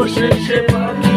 অবশেষে পাখি।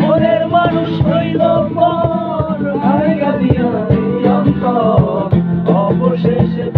মনের মানুষ অবশেষে